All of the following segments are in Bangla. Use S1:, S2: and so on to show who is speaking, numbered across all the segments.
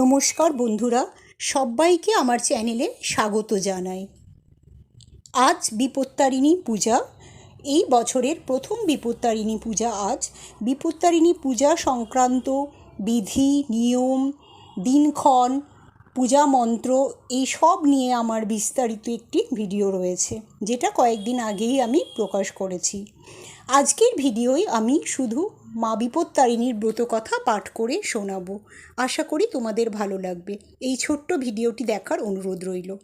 S1: নমস্কার বন্ধুরা, সবাইকে আমার চ্যানেলে স্বাগত জানাই। আজ বিপত্তারিণী পূজা, এই বছরের প্রথম বিপত্তারিণী পূজা আজ। বিপত্তারিণী পূজা সংক্রান্ত বিধি, নিয়ম, দিনক্ষণ, পূজা মন্ত্র এই সব নিয়ে আমার বিস্তারিত একটি ভিডিও রয়েছে, যেটা কয়েকদিন আগেই আমি প্রকাশ করেছি। আজকের ভিডিওয় আমি শুধু মা বিপত্তারিণীর ব্রত কথা পাঠ করে শোনাবো। আশা করি তোমাদের ভালো লাগবে। এই ছোট্ট ভিডিওটি দেখার অনুরোধ রইল।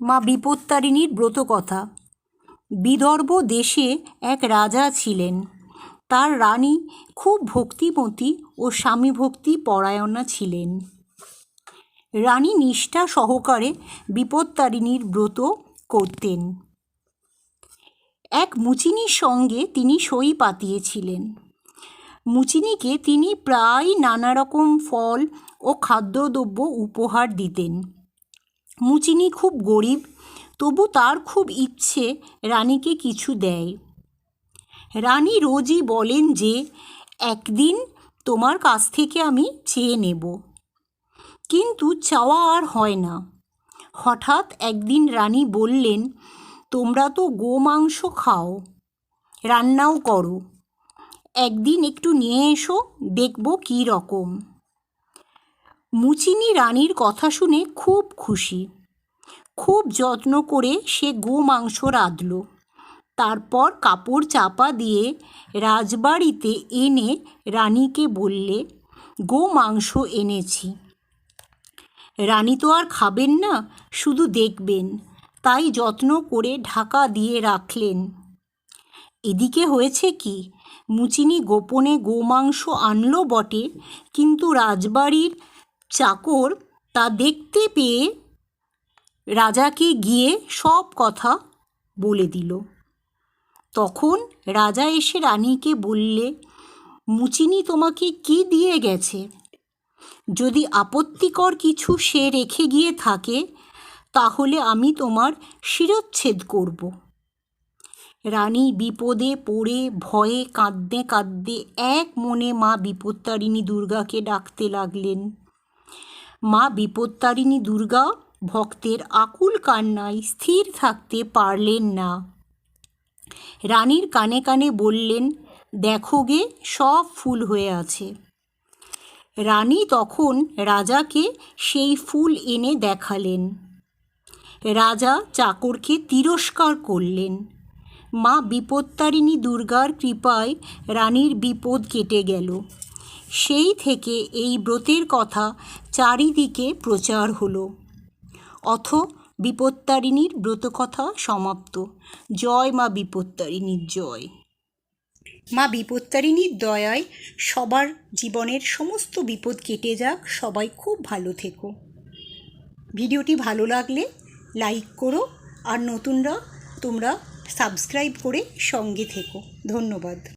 S1: মা বিপত্তারিণীর ব্রত কথা। বিদর্ভ দেশে এক রাজা ছিলেন। তার রানী খুব ভক্তিমতী ও স্বামীভক্তি পরায়ণা ছিলেন। রানী নিষ্ঠা সহকারে বিপত্তারিণীর ব্রত করতেন। এক মুচিনির সঙ্গে তিনি সই পাতিয়েছিলেন। মুচিনিকে তিনি প্রায় নানা রকম ফল ও খাদ্যদ্রব্য উপহার দিতেন। মুচিনি খুব গরিব, তবু তার খুব ইচ্ছে রানীকে কিছু দেয়। রানী রোজই বলেন যে, একদিন তোমার কাছ থেকে আমি চেয়ে নেব। কিন্তু চাওয়া আর হয় না। হঠাৎ একদিন রানী বললেন তোমরা তো গোমাংস খাও। রান্নাও করো। একদিন একটু নিয়ে এসো, দেখব কী রকম। মুচিনি রানীর কথা শুনে খুব খুশি। খুব যত্ন করে সে গোমাংস রাঁধল। তারপর কাপড় চাপা দিয়ে রাজবাড়িতে এনে রানীকে বললে, গো মাংস এনেছি। রানী তো আর খাবেন না, শুধু দেখবেন। তাই যত্ন করে ঢাকা দিয়ে রাখলেন। এদিকে হয়েছে কি? মুচিনি গোপনে গোমাংস আনলো বটে, কিন্তু রাজবাড়ির চাকর তা দেখতে পেয়ে রাজাকে গিয়ে সব কথা বলে দিল। তখন রাজা এসে রানীকে বললে, মুচিনি তোমাকে কি দিয়ে গেছে? যদি আপত্তিকর কিছু সে রেখে গিয়ে থাকে তাহলে আমি তোমার শিরচ্ছেদ করব। রানী বিপদে পড়ে ভয়ে কাঁদতে কাঁদতে এক মনে মা বিপত্তারিণী দুর্গাকে ডাকতে লাগলেন। মা বিপত্তারিণী দুর্গা ভক্তের আকুল কান্নায় স্থির থাকতে পারলেন না। রানীর কানে কানে বললেন, দেখো গে, সব ফুল হয়ে আছে। রানী তখন রাজাকে সেই ফুল এনে দেখালেন। রাজা চাকরকে তিরস্কার করলেন। মা বিপত্তারিণী দুর্গার কৃপায় রানীর বিপদ কেটে গেল। সেই থেকে এই ব্রতের কথা চারিদিকে প্রচার হলো। অথ বিপত্তারিণীর ব্রতকথা সমাপ্ত। জয় মা বিপত্তারিণীর জয়। মা বিপত্তারিণীর দয়ায় সবার জীবনের সমস্ত বিপদ কেটে যাক। সবাই খুব ভালো থেকো। ভিডিওটি ভালো লাগলে লাইক করো আর নতুনরা তোমরা সাবস্ক্রাইব করে সঙ্গে থেকো। ধন্যবাদ।